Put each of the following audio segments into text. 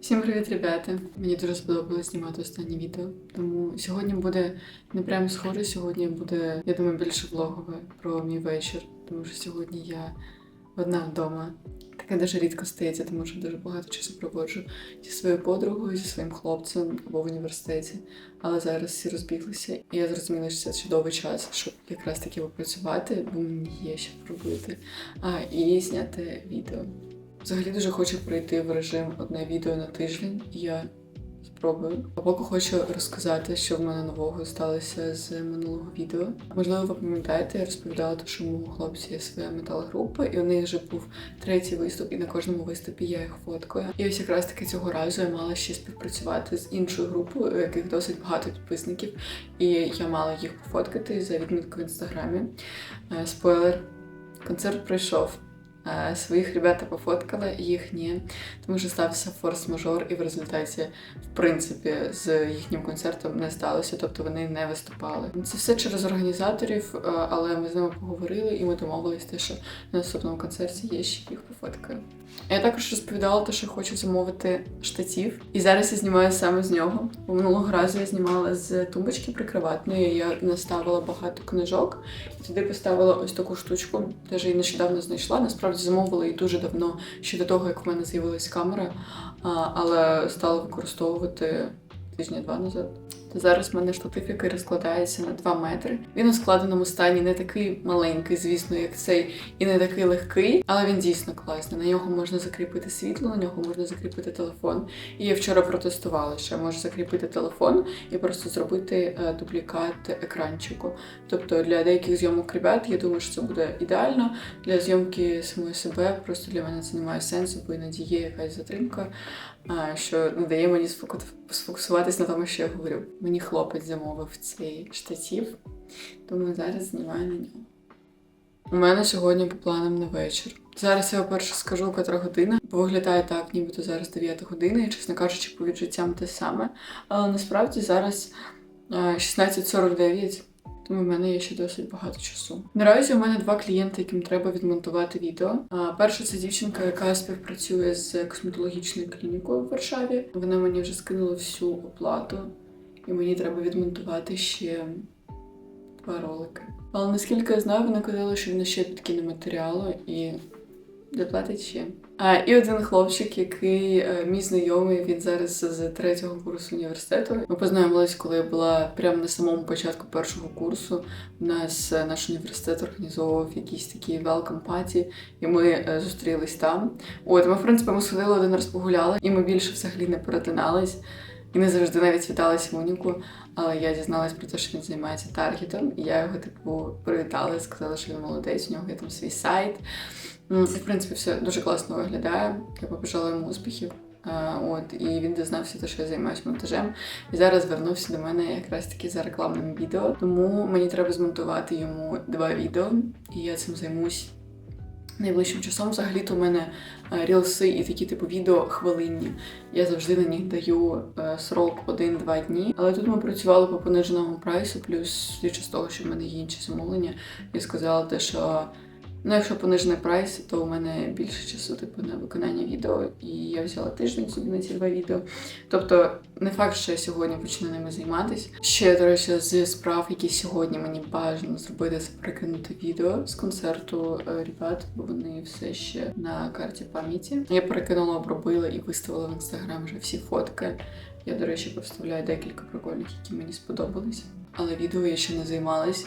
Всім привіт, ребята! Мені дуже сподобалось знімати останнє відео. Тому сьогодні буде не прямо схоже, сьогодні буде, я думаю, більше влогове про мій вечір. Тому що сьогодні я одна вдома. Таке дуже рідко стається, тому що дуже багато часу проводжу зі своєю подругою, зі своїм хлопцем або в університеті. Але зараз всі розбіглися, і я зрозуміла, що це чудовий час, щоб якраз таки попрацювати, бо мені є що робити. А і зняти відео. Взагалі дуже хочу пройти в режим одне відео на тиждень. і Я спробую. А поки хочу розказати, що в мене нового сталося з минулого відео. Можливо, ви пам'ятаєте, я розповідала, що у мого хлопця є своя метал-група, і у них вже був третій виступ, і на кожному виступі я їх фоткаю. І ось якраз таки цього разу я мала ще співпрацювати з іншою групою, у яких досить багато підписників, і я мала їх пофоткати за відміткою в інстаграмі. Е, Спойлер, концерт пройшов. Е, Своїх ребята пофоткала, їх ні, тому що стався форс-мажор, і в результаті, в принципі, з їхнім концертом не сталося, тобто вони не виступали. Це все через організаторів, е, але ми з ними поговорили і ми домовились, те, що на наступному концерті є ще їх пофоткаю. Я також розповідала, те, що хочу замовити штатів, і зараз я знімаю саме з нього. Минулого разу я знімала з тумбочки прикриватної. Я наставила багато книжок і туди поставила ось таку штучку. Теж її нещодавно знайшла. Насправді замовила її дуже давно, ще до того, як в мене з'явилась камера, але стала використовувати тижня два назад. То зараз в мене штатив, який розкладається на 2 метри. Він у складеному стані не такий маленький, звісно, як цей, і не такий легкий, але він дійсно класний. На нього можна закріпити світло, на нього можна закріпити телефон. І я вчора протестувала, що я можу закріпити телефон і просто зробити е, дублікат екранчику. Тобто для деяких зйомок ребят, я думаю, що це буде ідеально. Для зйомки самої себе просто для мене це не має сенсу, бо іноді є якась затримка, що не дає мені сфокусуватись на тому, що я говорю. Мені хлопець замовив цей штатів, тому зараз знімаю на нього. У мене сьогодні по планам на вечір. Зараз я перше скажу, котра година, виглядає так, нібито зараз 9 година, і, чесно кажучи, по відчуттям те саме. Але насправді зараз е, 16.49, тому в мене є ще досить багато часу. Наразі у мене два клієнти, яким треба відмонтувати відео. Перша це дівчинка, яка співпрацює з косметологічною клінікою в Варшаві. Вона мені вже скинула всю оплату, і мені треба відмонтувати ще два ролики. Але наскільки я знаю, вона казала, що вона ще підкине матеріалу і доплатить ще. А, і один хлопчик, який е, мій знайомий, він зараз з третього курсу університету. Ми познайомились, коли я була прямо на самому початку першого курсу. У нас е, наш університет організовував якісь такі welcome party, і ми е, зустрілись там. От ми, в принципі, ми сходили один раз погуляли, і ми більше взагалі не перетинались. І не завжди навіть віталися Моніку, але я дізналась про те, що він займається таргетом, і я його типу привітала, сказала, що він молодець, у нього є там свій сайт. І, в принципі, все дуже класно виглядає. Я побажала йому успіхів. От, і він дізнався, те, що я займаюся монтажем. І зараз звернувся до мене якраз таки за рекламним відео. Тому мені треба змонтувати йому два відео, і я цим займусь найближчим часом. Взагалі-то у мене е, рілси і такі типу відео хвилинні. Я завжди на них даю е, срок 1-2 дні. Але тут ми працювали по пониженому прайсу, плюс час того, що в мене є інші замовлення. Я сказала те, що ну, якщо понижений прайс, то у мене більше часу типу на виконання відео, і я взяла тиждень собі на ці два відео. Тобто, не факт, що я сьогодні почну ними займатися. Ще, до речі, з справ, які сьогодні мені бажано зробити, це перекинути відео з концерту е, ребят, бо вони все ще на карті пам'яті. Я перекинула, обробила і виставила в інстаграм вже всі фотки. Я, до речі, поставляю декілька прикольних, які мені сподобались. Але відео я ще не займалась.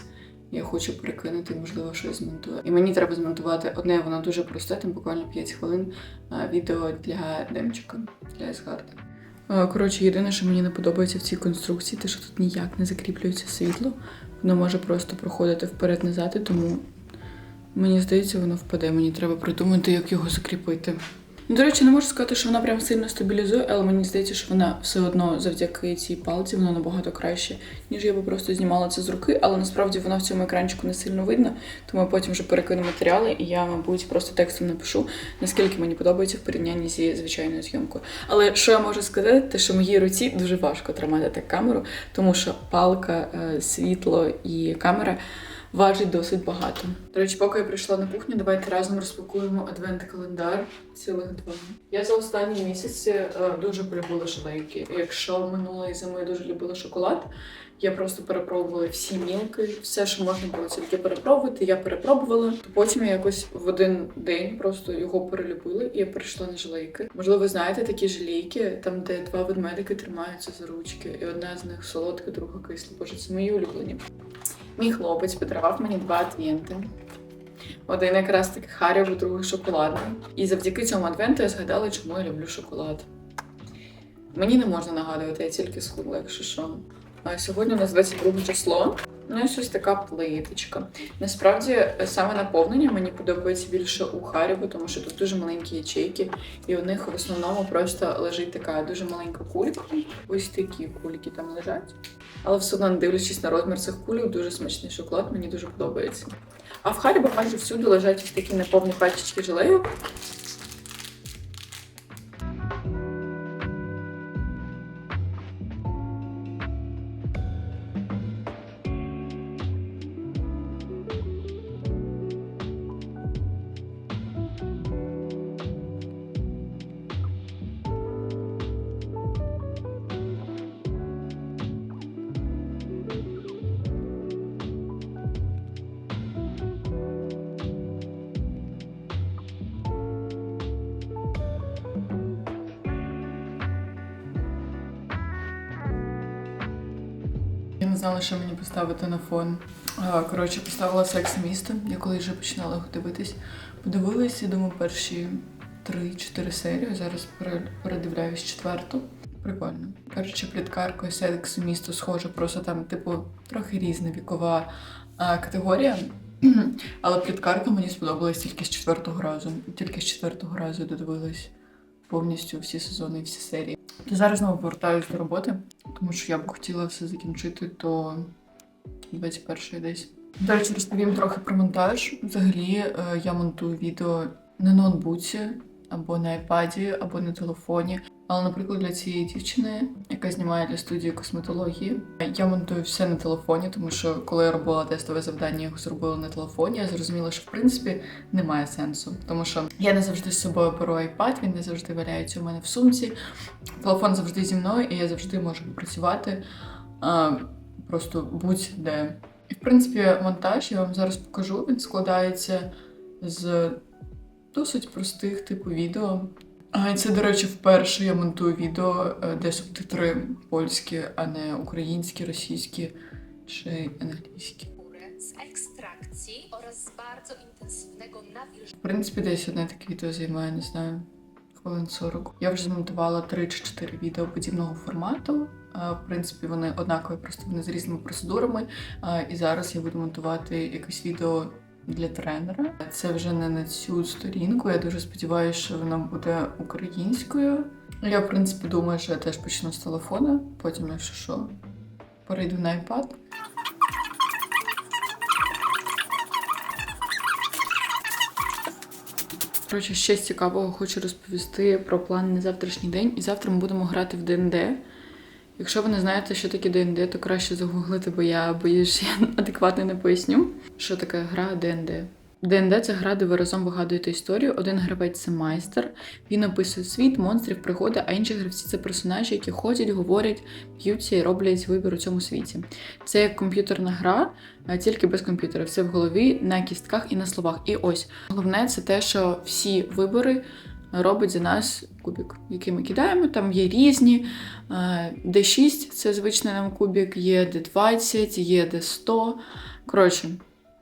Я хочу перекинути, можливо, щось змонтую. І мені треба змонтувати одне, воно дуже просте, там буквально 5 хвилин. Відео для Демчика, для Есгарда. Е, Коротше, єдине, що мені не подобається в цій конструкції, те, що тут ніяк не закріплюється світло. Воно може просто проходити вперед-назад, тому мені здається, воно впаде. Мені треба придумати, як його закріпити. Ну, До речі, не можу сказати, що вона прям сильно стабілізує, але мені здається, що вона все одно завдяки цій палці вона набагато краще, ніж я би просто знімала це з руки, але насправді вона в цьому екранчику не сильно видно, тому я потім вже перекину матеріали, і я, мабуть, просто текстом напишу, наскільки мені подобається в порівнянні зі звичайною зйомкою. Але що я можу сказати, те, що моїй руці дуже важко тримати так камеру, тому що палка, е, світло і камера. Важить досить багато. До речі, поки я прийшла на кухню, давайте разом розпакуємо адвент календар цілих два. Я за останні місяці е, дуже полюбила шалейки. Якщо минулої зими я дуже любила шоколад, я просто перепробувала всі мілки, все, що можна було тільки перепробувати. Я перепробувала. То потім я якось в один день просто його перелюбила і я перейшла на жалейки. Можливо, ви знаєте такі жалійки, там де два ведмедики тримаються за ручки, і одна з них солодка, друга кисла. Боже, це мої улюблені. Мій хлопець подарував мені два адвенти. Один якраз таки харів, другий шоколадний. І завдяки цьому адвенту я згадала, чому я люблю шоколад. Мені не можна нагадувати, я тільки схудла, якщо що. А сьогодні у нас 22 число. Ну і щось така плиточка. Насправді, е, саме наповнення мені подобається більше у Харібо, тому що тут дуже маленькі ячейки, і у них в основному просто лежить така дуже маленька кулька. Ось такі кульки там лежать. Але все одно, не дивлячись на розмір цих кульок, дуже смачний шоколад, мені дуже подобається. А в Харібо майже всюди лежать ось такі неповні пачечки желею. Знала, що мені поставити на фон. Коротше, поставила секс місто. Я коли вже починала його дивитись. Подивилась, я думаю, перші 3-4 серії. Зараз передивляюсь четверту. Прикольно. Коротше, пліткарка і секс місто схоже, просто там, типу, трохи різна вікова категорія. Але пліткарка мені сподобалась тільки з четвертого разу. Тільки з четвертого разу додивилась повністю всі сезони і всі серії. Я зараз знову повертаюся до роботи, тому що я б хотіла все закінчити до 21 десь. До речі, розповім трохи про монтаж. Взагалі, е, я монтую відео на ноутбуці, або на айпаді, або на телефоні. Але, наприклад, для цієї дівчини, яка знімає для студії косметології, я монтую все на телефоні, тому що коли я робила тестове завдання, його зробила на телефоні. Я зрозуміла, що в принципі немає сенсу, тому що я не завжди з собою беру айпад, він не завжди валяється у мене в сумці. Телефон завжди зі мною, і я завжди можу попрацювати а, просто будь-де. І в принципі, монтаж я вам зараз покажу. Він складається з досить простих типу відео. А це, до речі, вперше я монтую відео, е, де субтитри польські, а не українські, російські чи англійські. В принципі, десь одне таке відео займає, не знаю, хвилин 40. Я вже змонтувала 3 чи 4 відео подібного формату. В принципі, вони однакові, просто вони з різними процедурами. І зараз я буду монтувати якесь відео для тренера. Це вже не на цю сторінку. Я дуже сподіваюся, що воно буде українською. Я, в принципі, думаю, що я теж почну з телефона, потім, якщо що, перейду на iPad. Коротше, ще з цікавого хочу розповісти про план на завтрашній день. І завтра ми будемо грати в ДНД. Якщо ви не знаєте, що таке ДНД, то краще загуглити, бо я боюсь, я адекватно не поясню. Що таке гра ДНД? ДНД це гра, де ви разом вигадуєте історію. Один гравець це майстер. Він описує світ, монстрів, пригоди, а інші гравці це персонажі, які ходять, говорять, б'ються і роблять вибір у цьому світі. Це як комп'ютерна гра, а тільки без комп'ютера. Все в голові, на кістках і на словах. І ось головне це те, що всі вибори робить за нас кубік, який ми кидаємо. Там є різні. Е, D6 це звичний нам кубік, є D20, є D100. Коротше,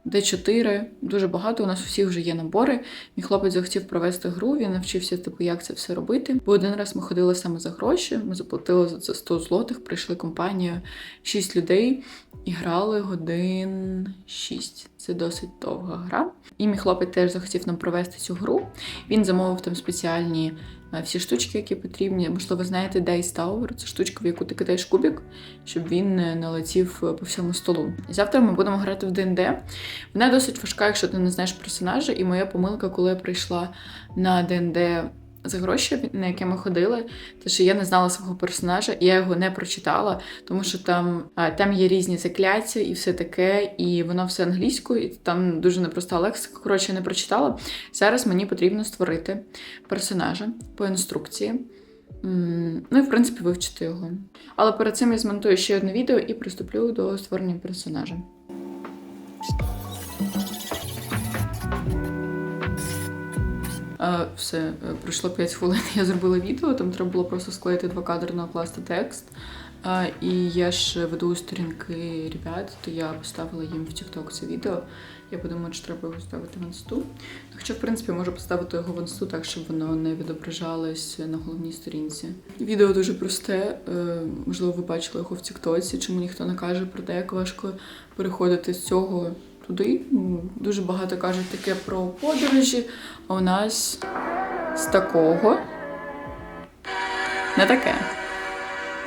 D4, дуже багато. У нас у всіх вже є набори. Мій хлопець захотів провести гру, він навчився, типу, як це все робити. Бо один раз ми ходили саме за гроші, ми заплатили за це 100 злотих, прийшли компанію 6 людей і грали годин 6. Це досить довга гра. І мій хлопець теж захотів нам провести цю гру. Він замовив там спеціальні всі штучки, які потрібні. Можливо, знаєте, Dice Tower – це штучка, в яку ти кидаєш кубик, щоб він не летів е, по всьому столу. І завтра ми будемо грати в ДНД. Вона досить важка, якщо ти не знаєш персонажа. І моя помилка, коли я прийшла на ДНД за гроші, на яке ми ходили, те, що я не знала свого персонажа, і я його не прочитала, тому що там, там є різні закляття і все таке, і воно все англійською, і там дуже непроста лексика. Коротше, не прочитала. Зараз мені потрібно створити персонажа по інструкції. Ну і в принципі вивчити його. Але перед цим я змонтую ще одне відео і приступлю до створення персонажа. Все, е, пройшло 5 хвилин. Я зробила відео, там треба було просто склеїти два кадри, накласти текст. І я ж веду сторінки ребят, то я поставила їм в TikTok це відео. Я подумала, чи треба його ставити в інсту. Хоча, в принципі, можу поставити його в інсту так, щоб воно не відображалось на головній сторінці. Відео дуже просте. е, Можливо, ви бачили його в Тіктоці, чому ніхто не каже про те, як важко переходити з цього туди. Дуже багато кажуть таке про подорожі, а у нас з такого не таке.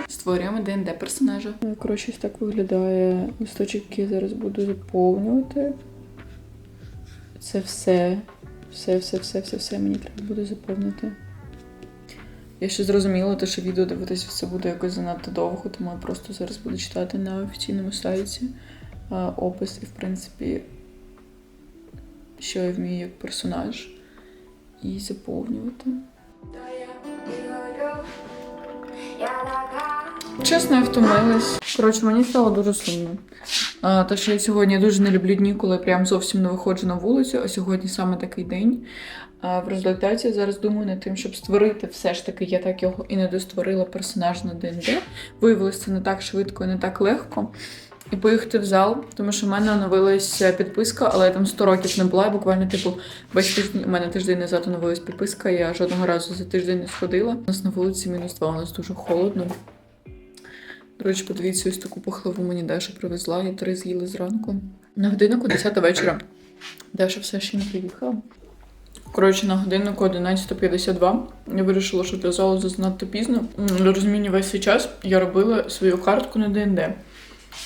Створюємо ДНД персонажа. Коротше, так виглядає листочок, який я зараз буду заповнювати. Це все, все, все, все, все, все мені треба буде заповнити. Я ще зрозуміла, те, що відео дивитися все буде якось занадто довго, тому я просто зараз буду читати на офіційному сайті опис і, в принципі, що я вмію як персонаж, і заповнювати. Чесно, я втомилась. Коротше, мені стало дуже сумно. А, те, що я сьогодні дуже не люблю дні, коли прям зовсім не виходжу на вулицю, а сьогодні саме такий день. А в результаті я зараз думаю над тим, щоб створити все ж таки, я так його і не достворила персонаж на ДНД. Виявилося це не так швидко і не так легко. І поїхати в зал, тому що в мене оновилася підписка, але я там 100 років не була. І буквально, типу, весь тиждень у мене тиждень назад оновилась підписка, я жодного разу за тиждень не сходила. У нас на вулиці мінус 2, у нас дуже холодно. До речі, подивіться, ось таку пахлаву мені Даша привезла, я три з'їли зранку. На годиннику 10 вечора. Даша все ще не приїхала. Коротше, на годиннику 11.52 я вирішила, що для залу занадто пізно. Для розуміння весь цей час я робила свою картку на ДНД.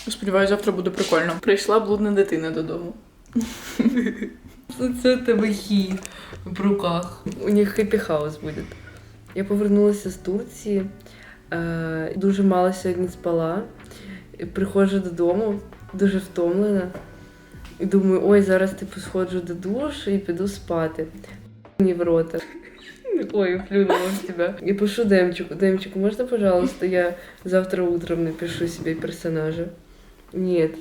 Сподіваюся, завтра буде прикольно. Прийшла блудна дитина додому. Це тебе хі в руках. У них хеппі хаус буде. Я повернулася з Турції, е, дуже мало сьогодні спала. Приходжу додому, дуже втомлена. І думаю, ой, зараз типу сходжу до душу і піду спати. Мені в рота. Ой, плюнула в тебя. И пишу Демчику. Демчику, можно, пожалуйста, я завтра утром напишу себе персонажа? Нет.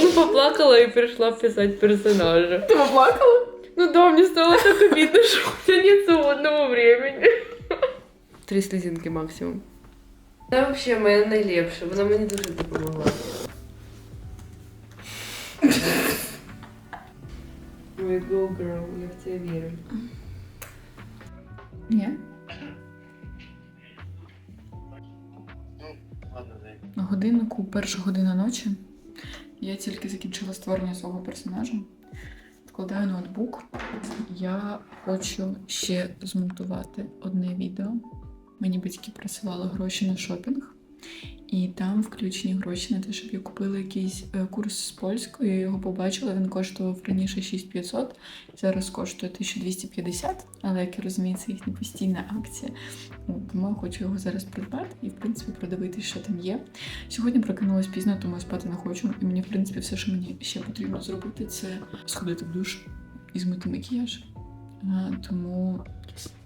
Ну, поплакала и пришла писать персонажа. Ти поплакала? Ну да, мне стало так обидно, что у меня нет свободного времени. Три слезинки максимум. Це вообще моя найлепша, вона мені дуже допомогла. Ой, go girl, я в тебе вірю. Ні. На годиннику, перша година ночі. Я тільки закінчила створення свого персонажа. Вкладаю ноутбук. Я хочу ще змонтувати одне відео. Мені батьки присилали гроші на шопінг, і там включені гроші на те, щоб я купила якийсь е, курс з польської. Я його побачила. Він коштував раніше 6500, зараз коштує 1250, але як я розумію, це їхня постійна акція. Тому я хочу його зараз придбати і, в принципі, продивитися, що там є. Сьогодні прокинулась пізно, тому я спати не хочу. І мені, в принципі, все, що мені ще потрібно зробити, це сходити в душ і змити макіяж. Тому,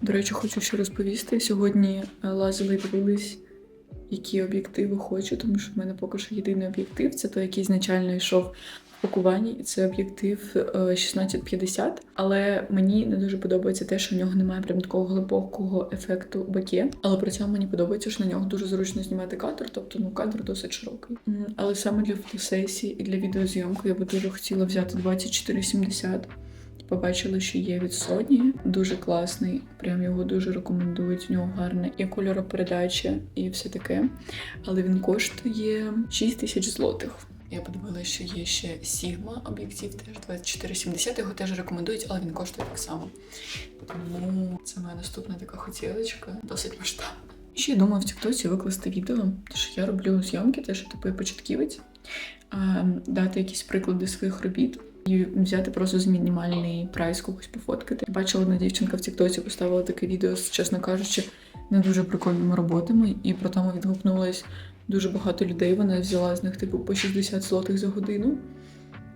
до речі, хочу ще розповісти. Сьогодні е, лазили і дивились, які об'єктиви хочу, тому що в мене поки що єдиний об'єктив це той, який ізначально йшов в пакуванні, і це об'єктив е, 1650. Але мені не дуже подобається те, що в нього немає прям такого глибокого ефекту баке. Але при цьому мені подобається, що на нього дуже зручно знімати кадр, тобто ну кадр досить широкий. Але саме для фотосесії і для відеозйомки я би дуже хотіла взяти 2470. Побачила, що є від Sony, дуже класний. Прям його дуже рекомендують. У нього гарна і кольоропередача, і все таке. Але він коштує 6 тисяч злотих. Я подивилася, що є ще Sigma об'єктив, теж 2470. Його теж рекомендують, але він коштує так само. Тому це моя наступна така хотілочка, досить масштабна. Ще я думаю в Тіктоці викласти відео, тому що я роблю зйомки, теж типу початківець, дати якісь приклади своїх робіт. І взяти просто з мінімальний прайс когось пофоткати. Бачила одна дівчинка в Тіктоці поставила таке відео з, чесно кажучи, не дуже прикольними роботами, і про тому відгукнулось дуже багато людей. Вона взяла з них типу по 60 злотих за годину.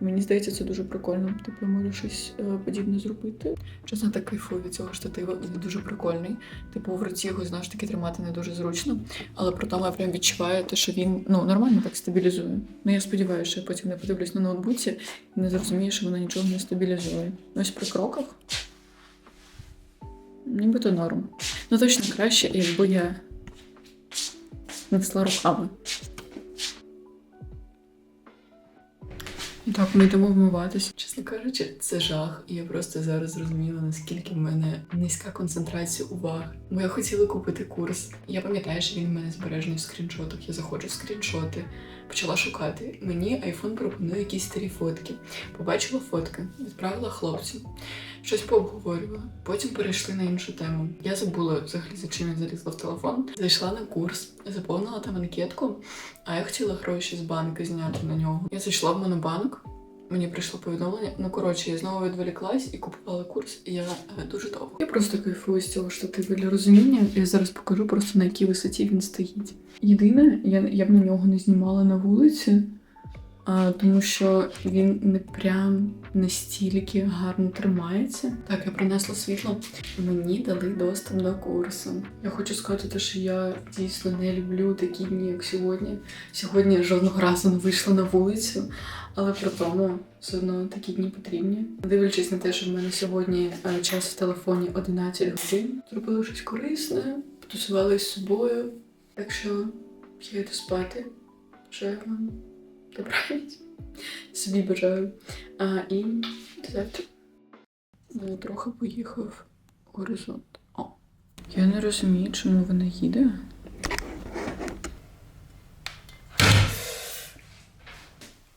Мені здається, це дуже прикольно. Типу, можу щось е, подібне зробити. Чесно, так кайфую від цього штатива. Він дуже прикольний. Типу, в руці його знову ж таки тримати не дуже зручно. Але при тому я прям відчуваю те, що він ну нормально так стабілізує. Ну я сподіваюся, що я потім не подивлюсь на ноутбуці і не зрозумію, що воно нічого не стабілізує. Ось при кроках. Нібито норм. Ну точно краще, якби я несла руками. Так, ми йдемо вмиватися. Чесно кажучи, це жах. І я просто зараз зрозуміла, наскільки в мене низька концентрація уваги. Бо я хотіла купити курс. Я пам'ятаю, що він в мене збережений в скріншотах. Я заходжу в скріншоти, почала шукати. Мені айфон пропонує якісь старі фотки. Побачила фотки, відправила хлопцю. Щось пообговорювала. Потім перейшли на іншу тему. Я забула взагалі за чим я залізла в телефон. Зайшла на курс, заповнила там анкетку, а я хотіла гроші з банки зняти на нього. Я зайшла в монобанк. Мені прийшло повідомлення. Ну коротше, я знову відволіклась і купувала курс, і я е, дуже довго. Я просто кайфую з цього штатива для розуміння. Я зараз покажу просто на якій висоті він стоїть. Єдине, я, я б на нього не знімала на вулиці, тому що він не прям настільки гарно тримається. Так, я принесла світло. Мені дали доступ до курсу. Я хочу сказати, що я дійсно не люблю такі дні, як сьогодні. Сьогодні жодного разу не вийшла на вулицю, але при тому все одно такі дні потрібні. Дивлячись на те, що в мене сьогодні е, час в телефоні 11 годин, зробили щось корисне, потусували з собою. Так що я йду спати. Бажаю вам добраніч. Собі бажаю. А, і до завтра. Трохи поїхав горизонт. О. Я не розумію, чому вона їде.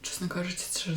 Чесно кажучи, це ж